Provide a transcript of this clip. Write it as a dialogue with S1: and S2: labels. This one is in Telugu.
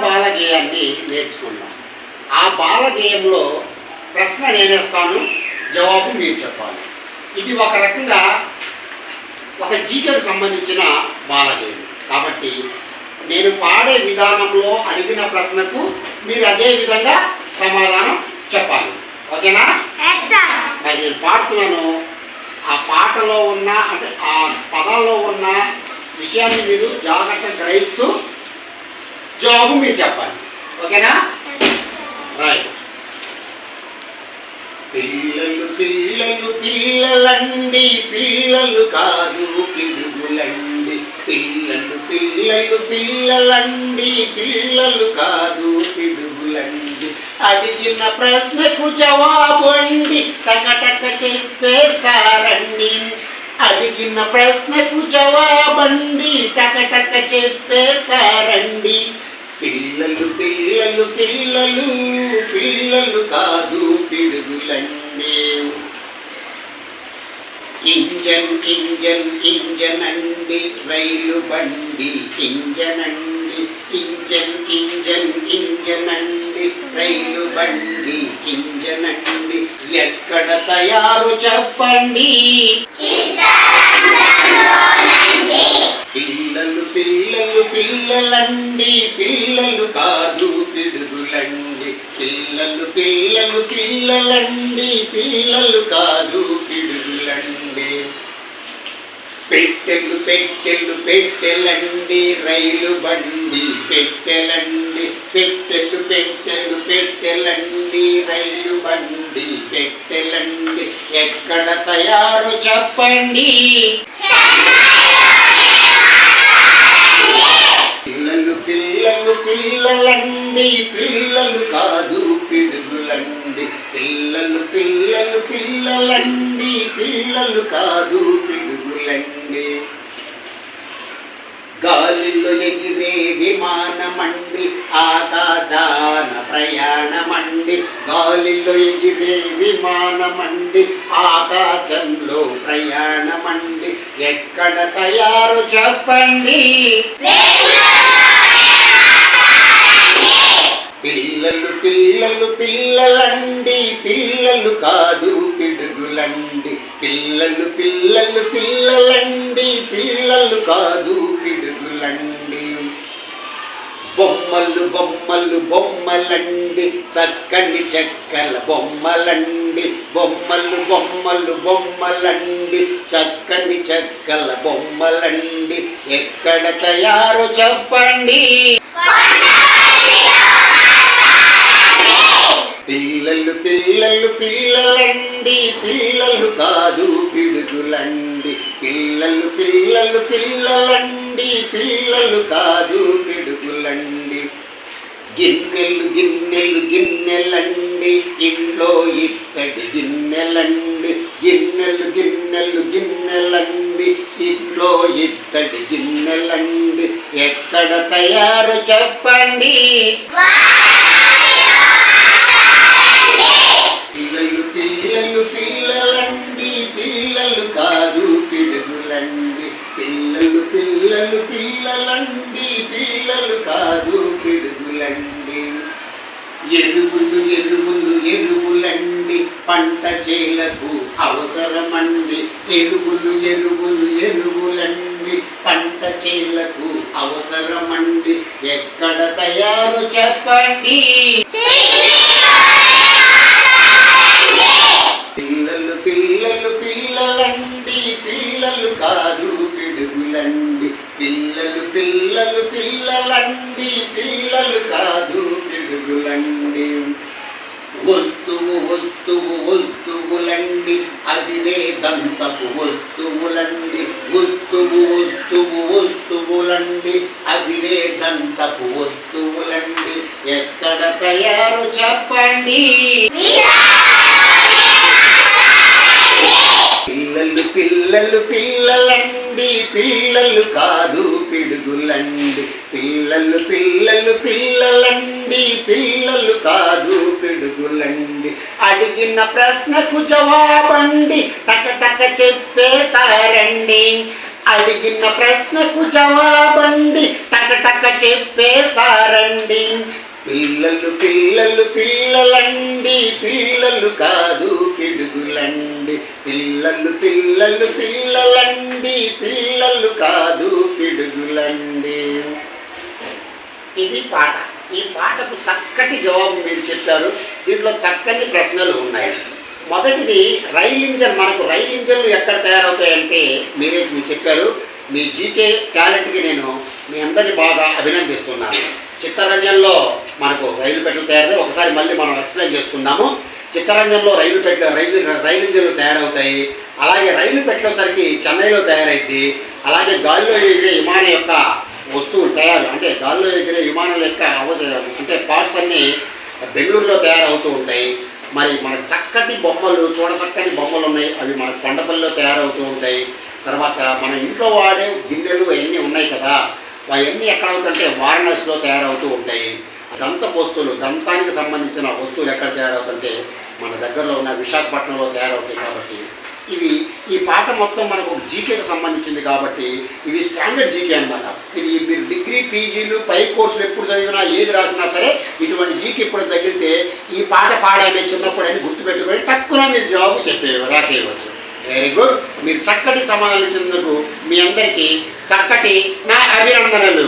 S1: బాలగేయాన్ని నేర్చుకుందాం. ఆ బాలగేయంలో ప్రశ్న నేనేస్తాను జవాబు మీరు చెప్పాలి. ఇది ఒక రకంగా ఒక జీకేకు సంబంధించిన బాలగేయం. కాబట్టి నేను పాడే విధానంలో అడిగిన ప్రశ్నకు మీరు అదే విధంగా సమాధానం చెప్పాలి. ఓకేనా? మరి నేను పాడుతున్నాను. ఆ పాటలో ఉన్న అంటే ఆ పదాల్లో ఉన్న విషయాన్ని మీరు జాగ్రత్తగా గ్రహిస్తూ జాబ్ మీరు చెప్పాలి. ఓకేనా? రైట్ పిల్లలు పిల్లలు పిల్లలండి పిల్లలు కాదు పిలుగులండి పిల్లలు పిల్లలు పిల్లలండి పిల్లలు కాదు పిడుగులండి. అడిగిన ప్రశ్నకు జవాబు అండి టకటక చెప్పేస్తారండి. అడిగిన ప్రశ్నకు జవాబండి టకటక చెప్పేస్తారండి. పిల్లలు పిల్లలు పిల్లలు పిల్లలు కాదు పిడుగులండి ఇంజన్ ఇంజన్ ఇంజన్ అండి రైలు బండి ఇంజన్ అండి ఇంజన్ ఇంజన్ ఇంజన్ అండి రైలు బండి ఇంజన్ అండి ఎక్కడ తయారు చెప్పండి? పిల్లలండి పిల్లలు కాదు పిడుగులండి. పిల్లలు పిల్లలు పిల్లలండి పిల్లలు కాదు పిడుగులండి. పెట్టెలు పెట్టెలు పెట్టెలండి రైలు బండి పెట్టెలండి. పెట్టెలు పెట్టెలు పెట్టెలండి రైలు బండి పెట్టెలండి. ఎక్కడ తయారు చెప్పండి? పిల్లలండి పిల్లలు కాదు పిడుగులండి. పిల్లలు పిల్లలు పిల్లలండి. పిల్లలు కాదు పిడుగులండి. గాలిలో ఎగిరే విమానమండి. ఆకాశాన ప్రయాణమండి. గాలిలో ఎగిరే విమానమండి. ఆకాశంలో ప్రయాణమండి. ఎక్కడ తయారు చెప్పండి? పిల్లలు పిల్లలండి పిల్లలు కాదు పిడుగులండి. పిల్లలు పిల్లలు పిల్లలండి పిల్లలు కాదు పిడుగులండి. బొమ్మలు బొమ్మలు బొమ్మలండి చక్కని చెక్కల బొమ్మలండి. బొమ్మలు బొమ్మలు బొమ్మలండి చక్కని చెక్కల బొమ్మలండి. ఎక్కడ తయారు చెప్పండి. పిల్లలు పిల్లలండి పిల్లలు కాదు పిడుగులండి. పిల్లలు పిల్లలు పిల్లలండి పిల్లలు కాదు పిడుగులండి. గిన్నెలు గిన్నెలు గిన్నెలండి ఇంట్లో ఇత్తడి గిన్నెలండి. గిన్నెలు గిన్నెలు గిన్నెలండి ఇంట్లో ఇత్తడి గిన్నెలండి. ఎక్కడ తయారు చెప్పండి? పిల్లలండి పిల్లలు పిల్లలు పిల్లలండి పిల్లలు కాదు పిడుగులండి. ఎరువులు ఎరువులు ఎరువులండి పంట చేలకు అవసరమండి. ఎరువులు ఎరువులు ఎరువులండి పంట చేలకు అవసరమండి. ఎక్కడ తయారు చెప్పండి? పిల్లండి పిల్లలు పిల్లలు పిల్లలండి పిల్లలు కాదు పిడుగులండి. వస్తువు వస్తువు వస్తువులండి అదిరే దంతపు వస్తువులండి. వస్తువు వస్తువు వస్తువులండి అదిరే దంతపు వస్తువులండి. ఎక్కడ తయారు చెప్పండి? పిల్లలు పిల్లలండి పిల్లలు కాదు పిడుగులండి. పిల్లలు పిల్లలు పిల్లలండి పిల్లలు కాదు పిడుగులండి. అడిగిన ప్రశ్నకు జవాబండి టక టక చెప్పేస్తారండి. అడిగిన ప్రశ్నకు జవాబండి టక టక చెప్పేస్తారండి. పిల్లలు పిల్లలు పిల్లలండి పిల్లలు కాదు పిడుగులండి. పిల్లలు పిల్లలు పిల్లలండి పిల్లలు కాదు పిడుగులండి. ఇది పాట. ఈ పాటకు చక్కటి జవాబు మీరు చెప్పారు. దీంట్లో చక్కని ప్రశ్నలు ఉన్నాయి. మొదటిది రైల్ ఇంజన్. మనకు రైల్ ఇంజన్లు ఎక్కడ తయారవుతాయంటే మీరే మీరు చెప్పారు. మీ జీకే టాలెంట్కి నేను మీ అందరిని బాగా అభినందిస్తున్నాను. చిత్తరంజన్లో మనకు రైలు పెట్టెలు తయారవుతాయి ఒకసారి మళ్ళీ మనం ఎక్స్ప్లెయిన్ చేసుకుందాము. చిత్తరంజన్లో రైలు పెట్టె రైలు రైలు ఇంజన్లు తయారవుతాయి. అలాగే రైలు పెట్టేసరికి చెన్నైలో తయారైద్ది. అలాగే గాలిలో ఎగిరే విమానం యొక్క వస్తువులు తయారు అంటే గాల్లో ఎగిరే విమానం యొక్క అంటే పార్ట్స్ అన్నీ బెంగళూరులో తయారవుతూ ఉంటాయి. మరి మనకు చక్కటి బొమ్మలు చూడ చక్కని బొమ్మలు ఉన్నాయి. అవి మన కొండపల్లిలో తయారవుతూ ఉంటాయి. తర్వాత మన ఇంట్లో వాడే గిన్నెలు అవన్నీ ఉన్నాయి కదా. అవన్నీ ఎక్కడ అవుతుంటే వారణాసిలో తయారవుతూ ఉంటాయి. దంత వస్తువులు దంతానికి సంబంధించిన వస్తువులు ఎక్కడ తయారవుతుంటే మన దగ్గరలో ఉన్న విశాఖపట్నంలో తయారవుతాయి కాబట్టి ఇవి ఈ పాట మొత్తం మనకు జీకేకి సంబంధించింది కాబట్టి ఇవి స్టాండర్డ్ జీకే అనమాట ఇది మీరు డిగ్రీ పీజీలు పై కోర్సులు ఎప్పుడు చదివినా ఏది రాసినా సరే ఇటువంటి జీకే ఇప్పుడు తగిలితే ఈ పాట పాడాలి చిన్నప్పుడు అని గుర్తుపెట్టుకొని తక్కువ మీరు జవాబు చెప్పే రాసేయవచ్చు. వెరీ గుడ్ మీరు చక్కటి సమాధానం ఇచ్చినందుకు మీ అందరికీ చక్కటి నా అభినందనలు.